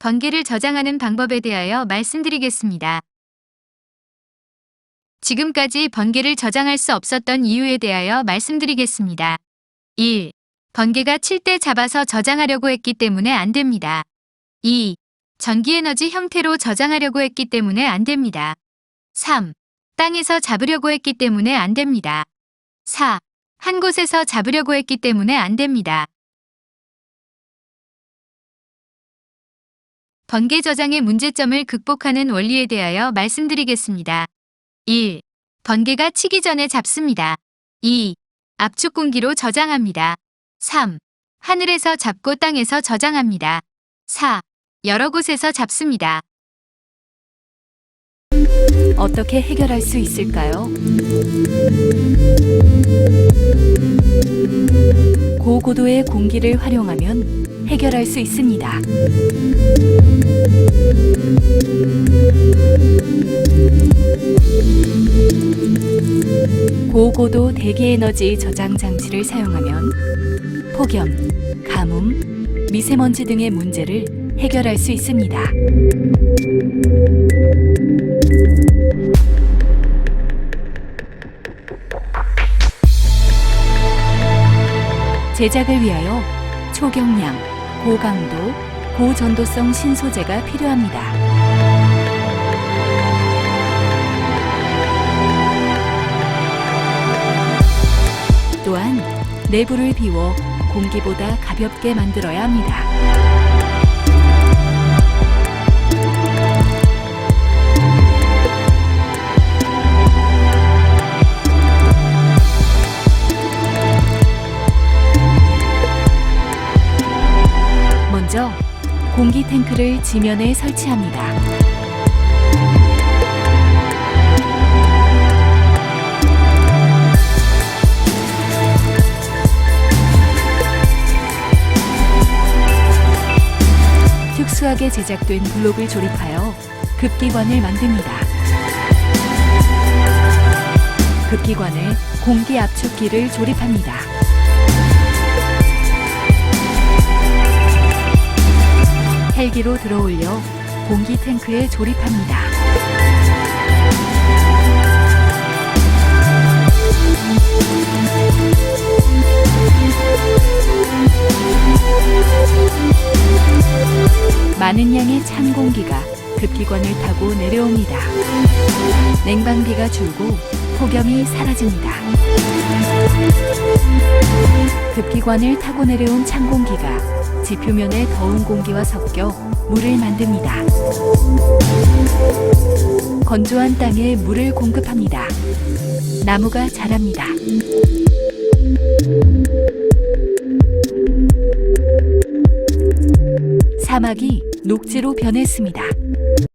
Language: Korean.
번개를 저장하는 방법에 대하여 말씀드리겠습니다. 지금까지 번개를 저장할 수 없었던 이유에 대하여 말씀드리겠습니다. 1. 번개가 칠 때 잡아서 저장하려고 했기 때문에 안 됩니다. 2. 전기에너지 형태로 저장하려고 했기 때문에 안 됩니다. 3. 땅에서 잡으려고 했기 때문에 안 됩니다. 4. 한 곳에서 잡으려고 했기 때문에 안 됩니다. 번개 저장의 문제점을 극복하는 원리에 대하여 말씀드리겠습니다. 1. 번개가 치기 전에 잡습니다. 2. 압축 공기로 저장합니다. 3. 하늘에서 잡고 땅에서 저장합니다. 4. 여러 곳에서 잡습니다. 어떻게 해결할 수 있을까요? 고고도의 공기를 활용하면 해결할 수 있습니다. 고고도 대기 에너지 저장 장치를 사용하면 폭염, 가뭄, 미세먼지 등의 문제를 해결할 수 있습니다. 제작을 위하여 초경량, 고강도, 고전도성 신소재가 필요합니다. 또한 내부를 비워 공기보다 가볍게 만들어야 합니다. 먼저 공기 탱크를 지면에 설치합니다. 특수하게 제작된 블록을 조립하여 급기관을 만듭니다. 급기관에 공기 압축기를 조립합니다. 헬기로 들어올려 공기 탱크에 조립합니다. 많은 양의 찬 공기가 급기관을 타고 내려옵니다. 냉방비가 줄고 폭염이 사라집니다. 급기관을 타고 내려온 찬 공기가 지표면의 더운 공기와 섞여 물을 만듭니다. 건조한 땅에 물을 공급합니다. 나무가 자랍니다. 사막이 녹지로 변했습니다.